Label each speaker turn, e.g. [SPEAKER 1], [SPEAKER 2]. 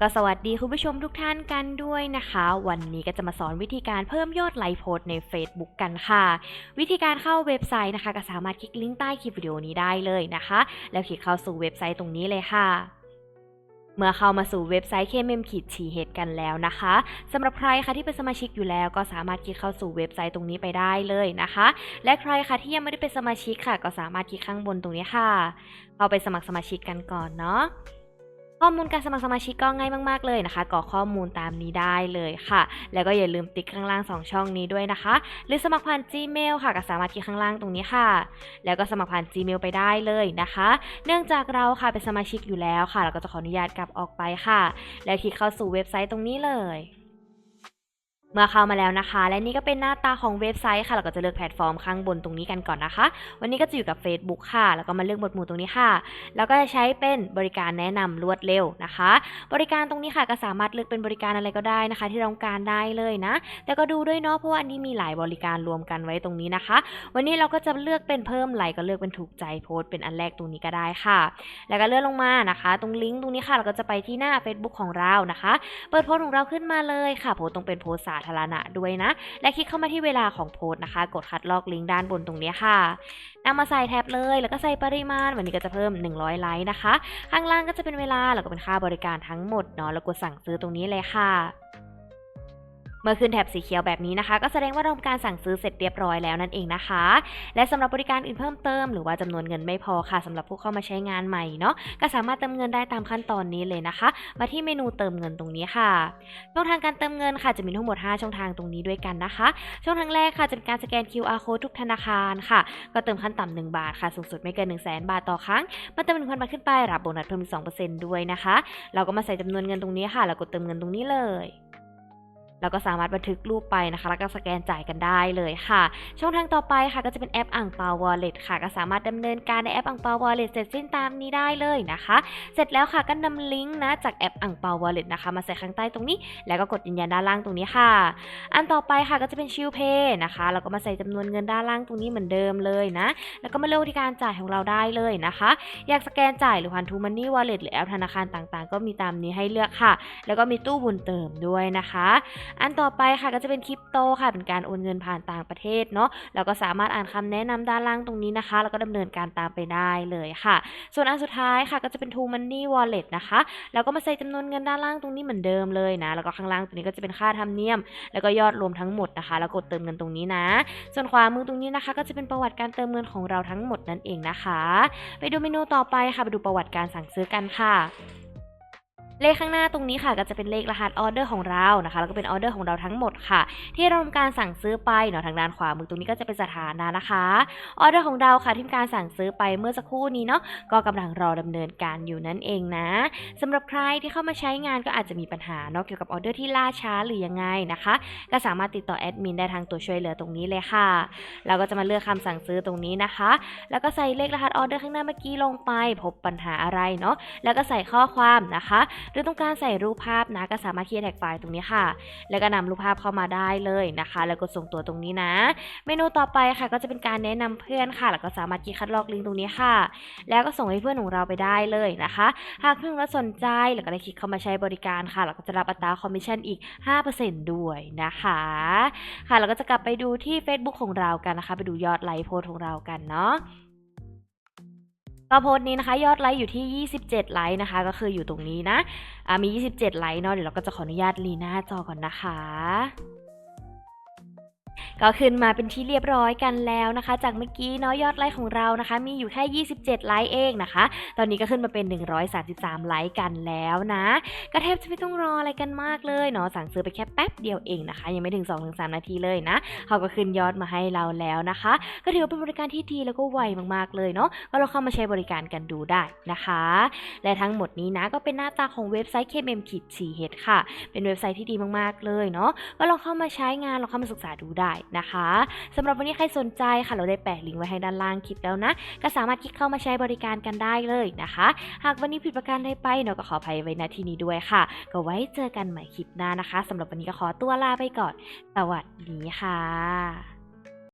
[SPEAKER 1] ก็สวัสดีคุณผู้ชมทุกท่านกันด้วยนะคะ วันนี้ก็จะมาสอนวิธีการเพิ่มยอดไลค์โพสใน Facebook กันค่ะ วิธีการเข้าเว็บไซต์นะคะ ก็สามารถคลิกลิงก์ใต้คลิปวิดีโอนี้ได้เลยนะคะ แล้วคลิกเข้าสู่เว็บไซต์ตรงนี้เลยค่ะเมื่อเข้ามาสู่เว็บไซต์ KMM ขีดชีเฮดกันแล้วนะคะสำหรับใครคะที่เป็นสมาชิกอยู่แล้ว ก็สามารถคลิกเข้าสู่เว็บไซต์ตรงนี้ไปได้เลยนะคะ และใครคะที่ยังไม่ได้เป็นสมาชิกค่ะ ก็สามารถคลิกข้างบนตรงนี้ค่ะเข้าไปสมัครสมาชิกกันก่อนเนาะ ข้อมูลการสมัครสมาชิกก็ง่ายมาก ๆ เลยนะคะกรอกข้อมูลตามนี้ได้เลยค่ะ แล้วก็อย่าลืมติ๊กข้างล่าง 2 ช่องนี้ด้วยนะคะ หรือสมัครผ่าน Gmail ค่ะก็สามารถที่ข้างล่างตรงนี้ค่ะ แล้วก็สมัครผ่าน Gmail ไปได้เลยนะคะ เนื่องจากเราค่ะเป็นสมาชิกอยู่แล้วค่ะ เราก็จะขออนุญาตกลับออกไปค่ะ แล้วคลิกเข้าสู่เว็บไซต์ตรงนี้เลย เมื่อเข้ามาแล้วนะคะ และนี่ก็เป็นหน้าตาของเว็บไซต์ค่ะ เราก็จะเลือกแพลตฟอร์มข้างบนตรงนี้กันก่อนนะคะ วันนี้ก็จะอยู่กับ Facebook ค่ะ แล้วก็มาเลือกหมวดหมู่ตรงนี้ค่ะ แล้วก็จะใช้เป็นบริการแนะนำรวดเร็วนะคะ บริการตรงนี้ค่ะก็สามารถเลือกเป็นบริการอะไรก็ได้นะคะ ที่เราต้องการได้เลยนะ แต่ก็ดูด้วยเนาะ เพราะว่าอันนี้มีหลายบริการรวมกันไว้ตรงนี้นะคะ วันนี้เราก็จะเลือกเป็นเพิ่มไลค์ก็เลือกเป็นถูกใจโพสต์เป็นอันแรกตรงนี้ก็ได้ค่ะ แล้วก็เลื่อนลงมานะคะ ตรงลิงก์ตรงนี้ค่ะ เราก็จะไปที่หน้า Facebook ของเรานะคะ เปิดโพสต์ของเราขึ้นมาเลยค่ะ โพสต์ต้องเป็นโพสต์ธารณะด้วยนะ และคลิกเข้ามาที่เวลาของโพสต์นะคะ กดคัดลอกลิงก์ด้านบนตรงนี้ค่ะนำมาใส่แท็บเลย แล้วก็ใส่ปริมาณ วันนี้ก็จะเพิ่ม 100 ไลค์นะคะ ข้างล่างก็จะเป็นเวลาแล้วก็เป็นค่าบริการทั้งหมดเนาะแล้วกดสั่งซื้อตรงนี้เลยค่ะ เมื่อขึ้นแถบสีเขียวแบบนี้นะคะ ก็แสดงว่าเราทำการสั่งซื้อเสร็จเรียบร้อยแล้วนั่นเองนะคะ และสำหรับบริการอื่นเพิ่มเติม หรือว่าจำนวนเงินไม่พอค่ะสำหรับผู้เข้ามาใช้งานใหม่เนาะก็สามารถเติมเงินได้ตามขั้นตอนนี้เลยนะคะ มาที่เมนูเติมเงินตรงนี้ค่ะช่องทางการเติมเงินค่ะจะมีทั้งหมด 5 ช่องทางตรงนี้ด้วยกันนะคะ ช่องทางแรกค่ะจะเป็นการสแกน QR code ทุกธนาคารค่ะ ก็เติมขั้นต่ำ1บาทค่ะสูงสุดไม่เกิน1 0 0 0 0แบาทต่อครั้งมาเติม1,000บาทขึ้นไปรับโบนัสเพิ่มอีก2%ด้วยนะคะ เราก็มาใส่จำนวนเงินตรงนี้ค่ะแล้วกดเติมเงินตรงนี้เลย เราก็สามารถบันทึกรูปไปนะคะ แล้วก็สแกนจ่ายกันได้เลยค่ะ ช่องทางต่อไปค่ะก็จะเป็นแอปอ่างเปาวอลเล็ตค่ะ ก็สามารถดำเนินการในแอปอ่างเปาวอลเล็ตเสร็จสิ้นตามนี้ได้เลยนะคะ เสร็จแล้วค่ะก็นำลิงก์นะจากแอปอ่างเปาวอลเล็ตนะคะมาใส่ข้างใต้ตรงนี้ แล้วก็กดยืนยันด้านล่างตรงนี้ค่ะ อันต่อไปค่ะก็จะเป็นชิลเพย์นะคะเราก็มาใส่จำนวนเงินด้านล่างตรงนี้เหมือนเดิมเลยนะ แล้วก็มาเลือกวิธีการจ่ายของเราได้เลยนะคะ อยากสแกนจ่ายหรือผ่านทูมันนี่วอลเล็ตหรือแอปธนาคารต่างๆ ก็มีตามนี้ให้เลือกค่ะ แล้วก็มีตู้บุญเติมด้วยนะคะอันต่อไปค่ะก็จะเป็นคริปโตค่ะเป็นการโอนเงินผ่านต่างประเทศเนาะเราก็สามารถอ่านคำแนะนำด้านล่างตรงนี้นะคะ แล้วก็ดำเนินการตามไปได้เลยค่ะ ส่วนอันสุดท้ายค่ะก็จะเป็น True Money Wallet นะคะแล้วก็มาใส่จำนวนเงินด้านล่างตรงนี้เหมือนเดิมเลยนะ แล้วก็ข้างล่างตรงนี้ก็จะเป็นค่าธรรมเนียม แล้วก็ยอดรวมทั้งหมดนะคะ แล้วกดเติมเงินตรงนี้นะ ส่วนขวามือตรงนี้นะคะ ก็จะเป็นประวัติการเติมเงินของเราทั้งหมดนั่นเองนะคะ ไปดูเมนูต่อไปค่ะไปดูประวัติการสั่งซื้อกันค่ะ เลขข้างหน้าตรงนี้ค่ะก็จะเป็นเลขรหัสออเดอร์ของเรานะคะแล้วก็เป็นออเดอร์ของเราทั้งหมดค่ะ ที่เราทำการสั่งซื้อไปเนาะทางด้านขวามือตรงนี้ก็จะเป็นสถานะนะคะออเดอร์ของเราค่ะที่การสั่งซื้อไปเมื่อสักครู่นี้เนาะก็กำลังรอดำเนินการอยู่นั่นเองนะสำหรับใครที่เข้ามาใช้งานก็อาจจะมีปัญหาเนาะเกี่ยวกับออเดอร์ที่ล่าช้าหรือยังไงนะคะ ก็สามารถติดต่อแอดมินได้ทางตัวช่วยเหลือตรงนี้เลยค่ะเราก็จะมาเลือกคำสั่งซื้อตรงนี้นะคะ แล้วก็ใส่เลขรหัสออเดอร์ข้างหน้าเมื่อกี้ลงไป พบปัญหาอะไรเนาะแล้วก็ใส่ข้อความนะคะหรือต้องการใส่รูปภาพนะก็สามารถเคลียร์แท็กไฟล์ตรงนี้ค่ะ แล้วก็นำรูปภาพเข้ามาได้เลยนะคะ แล้วกดส่งตัวตรงนี้นะ เมนูต่อไปค่ะ ก็จะเป็นการแนะนำเพื่อนค่ะ แล้วก็สามารถคลิกคัดลอกลิงก์ตรงนี้ค่ะ แล้วก็ส่งให้เพื่อนของเราไปได้เลยนะคะ หากเพื่อนเราสนใจแล้วก็ได้คลิกเข้ามาใช้บริการค่ะเราก็จะรับอัตราคอมมิชชั่นอีก 5%ด้วยนะคะค่ะเราก็จะกลับไปดูที่ Facebook ของเรากันนะคะ ไปดูยอดไลค์โพสของเรากันเนาะ ก็โพสต์นี้นะคะ ยอดไลค์อยู่ที่ 27 ไลค์นะคะ ก็คืออยู่ตรงนี้นะอ่ามี 27 ไลค์เนาะเดี๋ยวเราก็จะขออนุญาตลีหน้าจอก่อนนะคะ ก็ขึ้นมาเป็นที่เรียบร้อยกันแล้วนะคะ จากเมื่อกี้เนาะยอดไลค์ของเรานะคะ มีอยู่แค่ 27 ไลค์เองนะคะ ตอนนี้ก็ขึ้นมาเป็น 133 ไลค์กันแล้วนะก็แทบจะไม่ต้องรออะไรกันมากเลยเนาะสั่งซื้อไปแค่แป๊บเดียวเองนะคะ ยังไม่ถึง 2-3 นาทีเลยนะเขาก็ขึ้นยอดมาให้เราแล้วนะคะ ก็ถือว่าเป็นบริการที่ดีแล้วก็ไวมากๆเลยเนาะก็เราเข้ามาใช้บริการกันดูได้นะคะ และทั้งหมดนี้นะก็เป็นหน้าตาของเว็บไซต์ KMM ขีดชีเฮดค่ะ เป็นเว็บไซต์ที่ดีมากๆเลยเนาะก็ลองเข้ามาใช้งานลองเข้ามาศึกษาดูได้ได้นะคะสำหรับวันนี้ใครสนใจค่ะเราได้แปะลิงก์ไว้ให้ด้านล่างคลิปแล้วนะ ก็สามารถคลิกเข้ามาใช้บริการกันได้เลยนะคะ หากวันนี้ผิดประการใดไปเนาะก็ขออภัยไว้ณที่นี้ด้วยค่ะ ก็ไว้เจอกันใหม่คลิปหน้านะคะสำหรับวันนี้ก็ขอตัวลาไปก่อน สวัสดีค่ะ